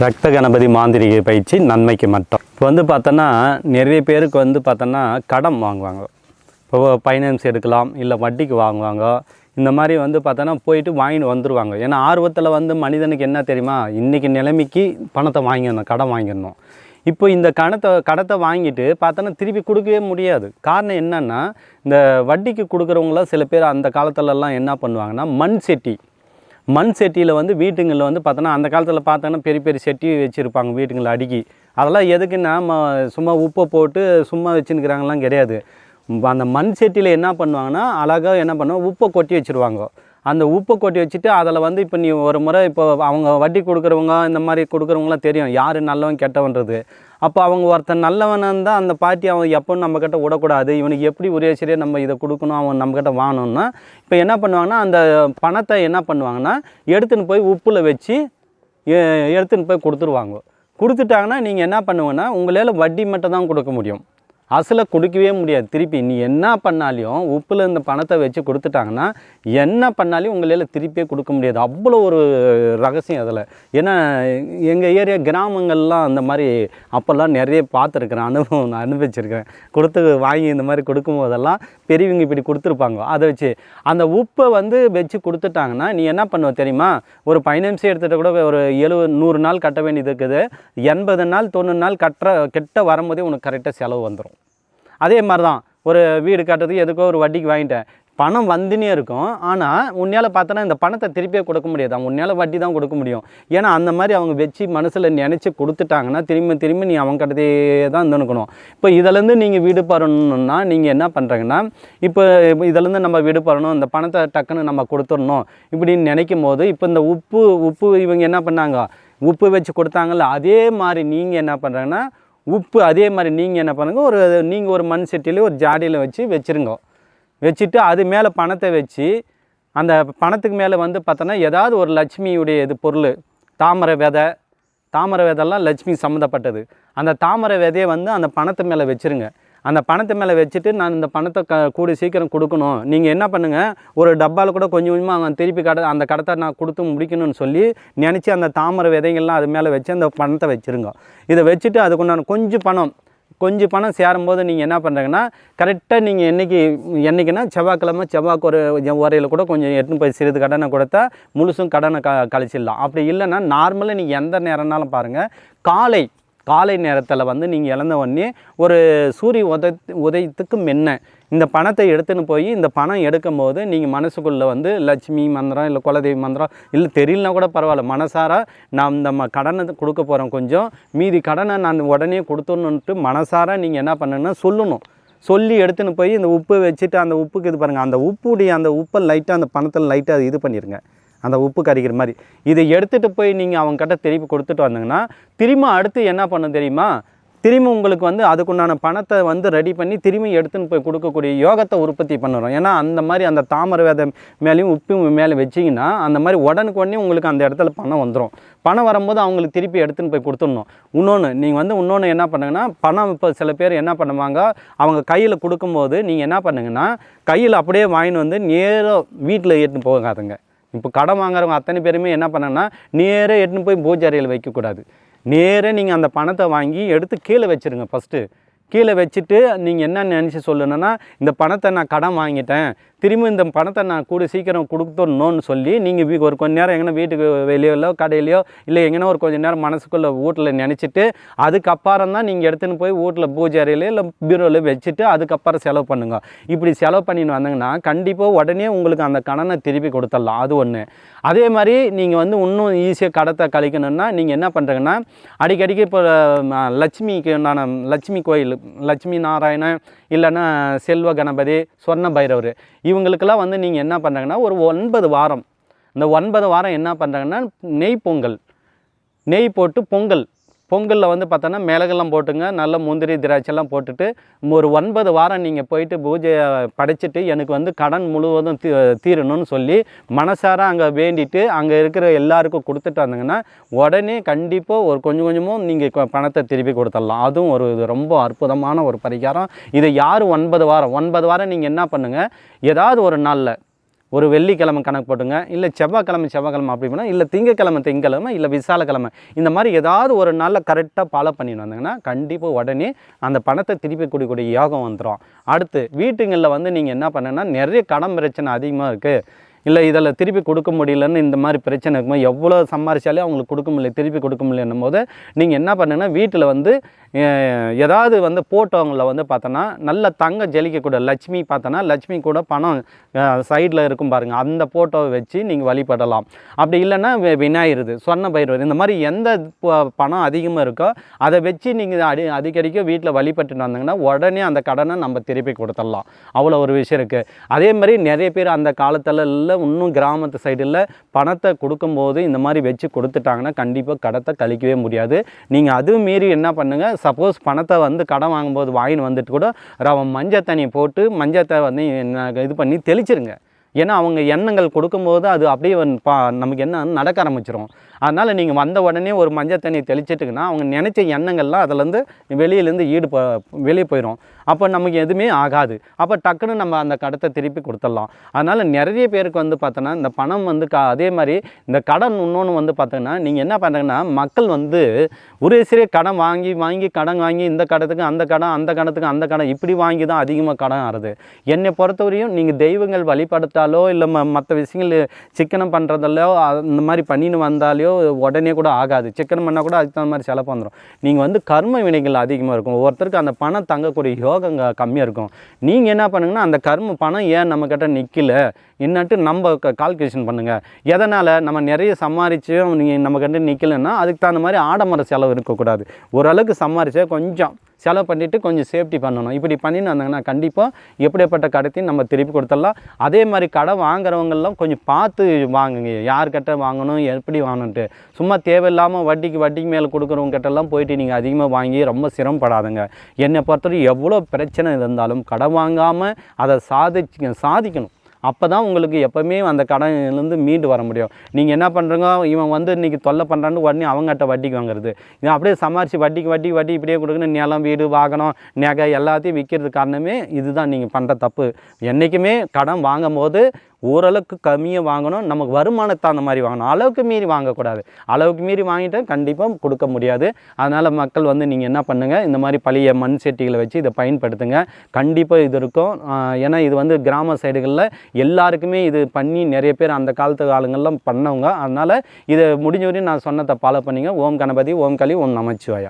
ரத்த கணபதி மாந்திரிகை பயிற்சி நன்மைக்கு மட்டும். இப்போ வந்து பார்த்தோன்னா நிறைய பேருக்கு வந்து பார்த்தோன்னா கடன் வாங்குவாங்க. இப்போ ஃபைனான்ஸ் எடுக்கலாம் இல்லை வட்டிக்கு வாங்குவாங்க. இந்த மாதிரி வந்து பார்த்தோன்னா போயிட்டு வாங்கிட்டு வந்துடுவாங்க ஏன்னா ஆர்வத்தில் வந்து மனிதனுக்கு என்ன தெரியுமா? இன்றைக்கி நிலைமைக்கு பணத்தை வாங்கிடணும் கடன் வாங்கிடணும். இப்போ இந்த கணத்தை கடத்தை வாங்கிட்டு பார்த்தோன்னா திருப்பி கொடுக்கவே முடியாது. காரணம் என்னென்னா இந்த வட்டிக்கு கொடுக்குறவங்களாம் சில பேர் அந்த காலத்துலலாம் என்ன பண்ணுவாங்கன்னா மண் செட்டி. மண் செட்டியில் வந்து வீட்டுங்களில் வந்து பார்த்தோன்னா அந்த காலத்தில் பார்த்தோன்னா பெரிய பெரிய செட்டி வச்சுருப்பாங்க வீட்டுங்களில் அடுக்கி. அதெல்லாம் எதுக்குன்னா சும்மா உப்பை போட்டு சும்மா வச்சுருக்கிறாங்கலாம் கிடையாது. அந்த மண் செட்டியில் என்ன பண்ணுவாங்கன்னா அழகாக என்ன பண்ணுவாங்க உப்பை கொட்டி வச்சுருவாங்க. அந்த உப்பை கொட்டி வச்சுட்டு அதில் வந்து இப்போ நீ ஒரு முறை இப்போ அவங்க வட்டி கொடுக்குறவங்க இந்த மாதிரி கொடுக்குறவங்களாம் தெரியும். யார் நல்லவன் கெட்டவன்றது. அப்போ அவங்க ஒருத்தன் நல்லவனாக இருந்தால் அந்த பாட்டி அவன் எப்போ நம்மக்கிட்ட விடக்கூடாது. இவனுக்கு எப்படி ஒரே சரியாக நம்ம இதை கொடுக்கணும் அவன் நம்மக்கிட்ட வாங்கணும்னா இப்போ என்ன பண்ணுவாங்கன்னா அந்த பணத்தை என்ன பண்ணுவாங்கன்னா எடுத்துன்னு போய் உப்பில் வச்சு எடுத்துன்னு போய் கொடுத்துருவாங்க. கொடுத்துட்டாங்கன்னா நீங்கள் என்ன பண்ணுவேன்னா உங்களால் வட்டி மட்டும் தான் கொடுக்க முடியும். அசலை கொடுக்கவே முடியாது. திருப்பி நீ என்ன பண்ணாலையும் உப்பில் இந்த பணத்தை வச்சு கொடுத்துட்டாங்கன்னா என்ன பண்ணாலையும் உங்களால் திருப்பியே கொடுக்க முடியாது. அவ்வளோ ஒரு ரகசியம் அதில். ஏன்னா எங்கள் ஏரியா கிராமங்கள்லாம் அந்த மாதிரி அப்போல்லாம் நிறைய பார்த்துருக்குறேன் அனுபவம் நான் அனுபவிச்சிருக்கிறேன். கொடுத்து வாங்கி இந்த மாதிரி கொடுக்கும்போதெல்லாம் பெரியவங்க இப்படி கொடுத்துருப்பாங்க. அதை வச்சு அந்த உப்பை வந்து வச்சு கொடுத்துட்டாங்கன்னா நீ என்ன பண்ணுவ தெரியுமா? ஒரு பதினஞ்சு எடுத்துகிட்ட கூட ஒரு எழுபது நூறு நாள் கட்ட வேண்டியது இருக்குது. எண்பது நாள் தொண்ணூறு நாள் கட்டுற கிட்ட வரும்போதே உனக்கு கரெக்டாக செலவு வந்துடும் அதே மாதிரி தான் ஒரு வீடு கட்டுறதுக்கு எதுக்கோ ஒரு வட்டிக்கு வாங்கிட்டேன். பணம் வந்துனே இருக்கும். ஆனால் உன்னால் பார்த்தோன்னா இந்த பணத்தை திருப்பியே கொடுக்க முடியாது? அவங்க உன்னால் வட்டி தான் கொடுக்க முடியும். ஏன்னா அந்த மாதிரி அவங்க வச்சு மனசில் நினச்சி கொடுத்துட்டாங்கன்னா திரும்ப திரும்ப நீ அவங்க கிட்டதே தான் இருந்துக்கணும் இப்போ இதிலேருந்து நீங்கள் விடுபடணும்னா நீங்கள் என்ன பண்ணுறீங்கன்னா இப்போ இதிலேருந்து நம்ம வீடு பரணும் இந்த பணத்தை டக்குன்னு நம்ம கொடுத்துடணும் இப்படின்னு நினைக்கும் போது இப்போ இந்த உப்பு உப்பு இவங்க என்ன பண்ணாங்க? உப்பு வச்சு கொடுத்தாங்கல்ல அதே மாதிரி நீங்கள் என்ன பண்ணுறாங்கன்னா உப்பு அதே மாதிரி நீங்கள் என்ன பண்ணுங்க ஒரு நீங்கள் ஒரு மண் சட்டியில் ஒரு ஜாடியில் வச்சு வச்சுருங்க. வச்சுட்டு அது மேலே பணத்தை வச்சு அந்த பணத்துக்கு மேலே வந்து பார்த்தோன்னா ஏதாவது ஒரு லட்சுமியுடைய இது பொருள் தாமரை விதை. தாமரை விதைலாம் லட்சுமி சம்மந்தப்பட்டது. அந்த தாமரை விதையை வந்து அந்த பணத்து மேலே வச்சுருங்க. அந்த பணத்தை மேலே வச்சுட்டு நான் இந்த பணத்தை க கூடி சீக்கிரம் கொடுக்கணும். நீங்கள் என்ன பண்ணுங்கள் ஒரு டப்பாவில் கூட கொஞ்சம் கொஞ்சமாக அவன் திருப்பி கடை அந்த கடத்தை நான் கொடுத்து முடிக்கணும்னு சொல்லி நினச்சி அந்த தாமரை விதைகள்லாம் அது மேலே வச்சு அந்த பணத்தை வச்சுருங்க. இதை வச்சுட்டு அதுக்குண்டான கொஞ்சம் பணம் கொஞ்சம் பணம் சேரும்போது நீங்கள் என்ன பண்ணுறீங்கன்னா கரெக்டாக நீங்கள் என்றைக்கு என்றைக்குன்னா செவ்வாய்க்கிழமை செவ்வாய்க்கு ஒரு உரையில் கூட கொஞ்சம் எட்டுன்னு போய் சிறிது கடனை கொடுத்தா முழுசும் கடனை க கழிச்சிடலாம். அப்படி இல்லைன்னா நார்மலாக நீங்கள் எந்த நேரம்னாலும் பாருங்கள் காலை காலை நேரத்தில் வந்து நீங்கள் இழந்த உடனே ஒரு சூரிய உத உதயத்துக்கு முன்ன இந்த பணத்தை எடுத்துன்னு போய் இந்த பணம் எடுக்கும் போது நீங்கள் மனசுக்குள்ளே வந்து லட்சுமி மந்திரம் இல்லை குலதெய்வ மந்திரம் இல்லை தெரியலனா கூட பரவாயில்ல. மனசார நான் இந்த ம கடனை கொடுக்க போகிறோம் கொஞ்சம். மீதி கடனை நான் உடனே கொடுத்துடணுன்ட்டு மனசார நீங்கள் என்ன பண்ணுன்னா சொல்லணும். சொல்லி எடுத்துன்னு போய் இந்த உப்பு வச்சுட்டு அந்த உப்புக்கு இது பாருங்கள் அந்த உப்புடைய அந்த உப்பை லைட்டாக அந்த பணத்தில் லைட்டாக இது பண்ணிடுங்க அந்த உப்பு கரிக்கிற மாதிரி. இதை எடுத்துகிட்டு போய் நீங்கள் அவங்கக்கிட்ட திருப்பி கொடுத்துட்டு வந்தீங்கன்னா திரும்ப அடுத்து என்ன பண்ண தெரியுமா? திரும்பி உங்களுக்கு வந்து அதுக்குண்டான பணத்தை வந்து ரெடி பண்ணி திரும்பி எடுத்துன்னு போய் கொடுக்கக்கூடிய யோகத்தை உற்பத்தி பண்ணுறோம். ஏன்னா அந்த மாதிரி அந்த தாமரை விதை மேலேயும் உப்பு மேலே வச்சிங்கன்னா அந்த மாதிரி உடனுக்கு உடனே உங்களுக்கு அந்த இடத்துல பணம் வந்துடும் பணம் வரும்போது அவங்களுக்கு திருப்பி எடுத்துன்னு போய் கொடுத்துடணும். இன்னொன்று நீங்கள் வந்து இன்னொன்று என்ன பண்ணுங்கன்னா பணம் இப்போ சில பேர் என்ன பண்ணுவாங்க அவங்க கையில் கொடுக்கும்போது நீங்கள் என்ன பண்ணுங்கன்னா கையில் அப்படியே வாங்கின்னு வந்து நேராக வீட்டில் எடுத்துன்னு போகாதுங்க. இப்போ கடன் வாங்குறவங்க அத்தனை பேருமே என்ன பண்ணணும்னா நேராக எடுத்துன்னு போய் பூஜை அறையில் வைக்கக்கூடாது. நேராக நீங்கள் அந்த பணத்தை வாங்கி எடுத்து கீழே வச்சுருங்க ஃபஸ்ட்டு கீழே வச்சுட்டு நீங்கள் என்ன நினச்சி சொல்லணுன்னா இந்த பணத்தை நான் கடன் வாங்கிட்டேன் திரும்ப இந்த பணத்தை நான் கூட சீக்கிரம் கொடுத்துடணும்னு சொல்லி நீங்கள் ஒரு கொஞ்ச நேரம் எங்கன்னா வீட்டுக்கு வெளியிலோ கடையிலையோ இல்லை எங்கன்னா ஒரு கொஞ்ச நேரம் மனசுக்குள்ளே வீட்டில் நினச்சிட்டு அதுக்கப்புறம் தான் நீங்கள் எடுத்துன்னு போய் வீட்டில் பூஜை அறையில் இல்லை பீரோவில் வச்சுட்டு அதுக்கப்புறம் செலவு பண்ணுங்க. இப்படி செலவு பண்ணின்னு வந்தீங்கன்னா கண்டிப்பாக உடனே உங்களுக்கு அந்த கடனை திருப்பி கொடுத்துடலாம். அது ஒன்று அதே மாதிரி நீங்கள் வந்து இன்னும் ஈஸியாக கடத்தை கழிக்கணும்னா நீங்கள் என்ன பண்ணுறீங்கன்னா அடிக்கடிக்கு இப்போ லட்சுமிக்கு நான் லட்சுமி கோயில் லட்சுமி நாராயணன் இல்லைன்னா செல்வ கணபதி சொர்ண பைரவர் இவங்களுக்கெல்லாம் வந்து நீங்கள் என்ன பண்ணுறாங்கன்னா ஒரு ஒன்பது வாரம். இந்த ஒன்பது வாரம் என்ன பண்ணுறாங்கன்னா நெய் பொங்கல். நெய் போட்டு பொங்கல். பொங்கலில் வந்து பார்த்தோன்னா மிளகெல்லாம் போட்டுங்க நல்ல முந்திரி திராட்சைலாம் போட்டுட்டு ஒரு ஒன்பது வாரம் நீங்கள் போயிட்டு பூஜையை படைச்சிட்டு எனக்கு வந்து கடன் முழுவதும் தீ தீரணும்னு சொல்லி மனசார அங்கே வேண்டிட்டு அங்கே இருக்கிற எல்லாருக்கும் கொடுத்துட்டு வந்தீங்கன்னா உடனே கண்டிப்பாக ஒரு கொஞ்சம் கொஞ்சமும் நீங்கள் பணத்தை திருப்பி கொடுத்துடலாம். அதுவும் ஒரு இது ரொம்ப அற்புதமான ஒரு பரிகாரம். இதை யார் ஒன்பது வாரம் ஒன்பது வாரம் நீங்கள் என்ன பண்ணுங்கள் ஏதாவது ஒரு நாளில் ஒரு வெள்ளிக்கிழமை கணக்கு போட்டுங்க இல்லை செவ்வாய்க்கிழமை செவ்வாய்க்கிழமை அப்படி பண்ணால் இல்லை திங்கக்கிழமை திங்கக்கிழமை இல்லை விசாலக்கிழமை இந்த மாதிரி ஏதாவது ஒரு நாளில் கரெக்டாக ஃபாலோ பண்ணிட்டு வந்தாங்கன்னா கண்டிப்பாக உடனே அந்த பணத்தை திருப்பி கூடிய யோகம் வந்துடும் அடுத்து வீட்டுங்களில் வந்து நீங்கள் என்ன பண்ணுன்னா நிறைய கடன் பிரச்சனை அதிகமாக இருக்குது இல்லை இதில் திருப்பி கொடுக்க முடியலன்னு இந்த மாதிரி பிரச்சனை இருக்கும்போது எவ்வளோ சம்பாரிச்சாலே அவங்களுக்கு கொடுக்க முடியல திருப்பி கொடுக்க முடியலன்னும் போது நீங்கள் என்ன பண்ணுங்கன்னா வீட்டில் வந்து ஏதாவது வந்து போட்டோங்களில் வந்து பார்த்தோன்னா நல்ல தங்க ஜலிக்கக்கூட லட்சுமி பார்த்தோன்னா லட்சுமி கூட பணம் சைடில் இருக்கும் பாருங்கள் அந்த ஃபோட்டோவை வச்சு நீங்கள் வழிபடலாம். அப்படி இல்லைன்னா வி- விநாயகர் சொன்ன பைரவர் இந்த மாதிரி எந்த பணம் அதிகமாக இருக்கோ அதை வச்சு நீங்கள் அடி அடிக்கடிக்க வீட்டில் வழிபட்டுட்டு வந்தீங்கன்னா உடனே அந்த கடனை நம்ம திருப்பி கொடுத்துடலாம். அவ்வளோ ஒரு விஷயம் இருக்குது அதே மாதிரி நிறைய பேர் அந்த காலத்தில் இன்னும் கிராமத்து சைடில் பணத்தை கொடுக்கும்போது இந்த மாதிரி வச்சு கொடுத்துட்டாங்கன்னா கண்டிப்பாக கடத்தை கழிக்கவே முடியாது. நீங்கள் அதுவும் மீறி என்ன பண்ணுங்கள் சப்போஸ் பணத்தை வந்து கடன் வாங்கும்போது வாங்கின்னு வந்துட்டு கூட ரவம் மஞ்சள் தண்ணி போட்டு மஞ்சத்தை வந்து என்ன- இது பண்ணி தெளிச்சிருங்க. ஏன்னா அவங்க எண்ணங்கள் கொடுக்கும்போது அது அப்படியே வந்து பா நமக்கு என்ன நடக்க ஆரம்பிச்சிரும். அதனால் நீங்கள் வந்த உடனே ஒரு மஞ்சள் தண்ணி தெளிச்சிட்டுங்கன்னா அவங்க நினச்ச எண்ணங்கள்லாம் அதுலேருந்து வெளியிலேருந்து ஈடு வெளியே போயிடும் அப்போ நமக்கு எதுவுமே ஆகாது. அப்போ டக்குன்னு நம்ம அந்த கடத்தை திருப்பி கொடுத்துடலாம். அதனால் நிறைய பேருக்கு வந்து பார்த்தோன்னா இந்த பணம் வந்து க அதே மாதிரி இந்த கடன் இன்னொன்று வந்து பார்த்தோன்னா நீங்கள் என்ன பண்ணுறீங்கன்னா மக்கள் வந்து ஒரே சிறிய கடன் வாங்கி வாங்கி கடன் வாங்கி இந்த கடத்துக்கு அந்த கடன் அந்த கடத்துக்கு அந்த கடன் இப்படி வாங்கி தான் அதிகமாக கடன் ஆறுது என்னை பொறுத்தவரையும் நீங்கள் தெய்வங்கள் வழிபடுத்தாலோ இல்லை ம மற்ற விஷயங்கள் சிக்கனம் பண்ணுறதாலோ அந்த மாதிரி பண்ணின்னு வந்தாலையோ உடனே கூட ஆகாது. சிக்கன் பண்ணால் கூட அதுக்கு தகுந்த மாதிரி செலவு வந்துடும் நீங்கள் வந்து கர்ம வினைகள் அதிகமாக இருக்கும். ஒவ்வொருத்தருக்கு அந்த பணம் தங்கக்கூடிய யோகம் கம்மியாக இருக்கும். நீங்கள் என்ன பண்ணுங்கன்னா அந்த கர்ம பணம் ஏன் நம்மக்கிட்ட நிற்கல என்னட்டு நம்ம கால்குலேஷன் பண்ணுங்கள் எதனால் நம்ம நிறைய சம்பாரிச்சும் நீங்கள் நம்மக்கிட்ட நிற்கலன்னா அதுக்கு தகுந்த மாதிரி ஆடம்பர செலவு இருக்கக்கூடாது. ஓரளவுக்கு சம்பாரிச்சா கொஞ்சம் செலவு பண்ணிவிட்டு கொஞ்சம் சேஃப்டி பண்ணணும். இப்படி பண்ணின்னு வந்தாங்கன்னா கண்டிப்பாக எப்படிப்பட்ட கடத்தையும் நம்ம திருப்பி கொடுத்துடலாம். அதே மாதிரி கடை வாங்குறவங்கெல்லாம் கொஞ்சம் பார்த்து வாங்குங்க. யார்கிட்ட வாங்கணும் எப்படி வாங்கணுன்ட்டு சும்மா தேவையில்லாமல் வட்டிக்கு வட்டிக்கு மேலே கொடுக்குறவங்ககிட்டலாம் போயிட்டு நீங்கள் அதிகமாக வாங்கி ரொம்ப சிரமப்படாதுங்க. என்னை பொறுத்தவரை எவ்வளோ பிரச்சனை இருந்தாலும் கடை வாங்காமல் அதை சாதிச்சு சாதிக்கணும். அப்போ தான் உங்களுக்கு எப்போவுமே அந்த கடன்லேருந்து மீண்டு வர முடியும். நீங்கள் என்ன பண்ணுறீங்க இவன் வந்து இன்றைக்கி தொல்லை பண்ணுறான்னு உடனே அவங்ககிட்ட வட்டிக்கு வாங்குறது. இது அப்படியே சமாளித்து வட்டிக்கு வட்டி வட்டி இப்படியே கொடுக்கணும். நிலம் வீடு வாகனம் நகை எல்லாத்தையும் விற்கிறது காரணமே இதுதான். நீங்கள் பண்ணுற தப்பு. என்றைக்குமே கடன் வாங்கும் போது ஓரளவுக்கு கம்மியாக வாங்கணும். நமக்கு வருமானத்தை அந்த மாதிரி வாங்கணும். அளவுக்கு மீறி வாங்கக்கூடாது. அளவுக்கு மீறி வாங்கிட்டால் கண்டிப்பாக கொடுக்க முடியாது. அதனால் மக்கள் வந்து நீங்கள் என்ன பண்ணுங்கள் இந்த மாதிரி பழைய மண் செட்டிகளை வச்சு இதை பயன்படுத்துங்க. கண்டிப்பாக இது இருக்கும். ஏன்னா இது வந்து கிராம சைடுகளில் எல்லாருக்குமே இது பண்ணி நிறைய பேர் அந்த காலத்து காலங்களில் பண்ணவங்க. அதனால் இதை முடிஞ்ச வரையும் நான் சொன்னதை ஃபாலோ பண்ணிங்க. ஓம் கணபதி ஓம் களி ஓம் நமச்சிவாயா.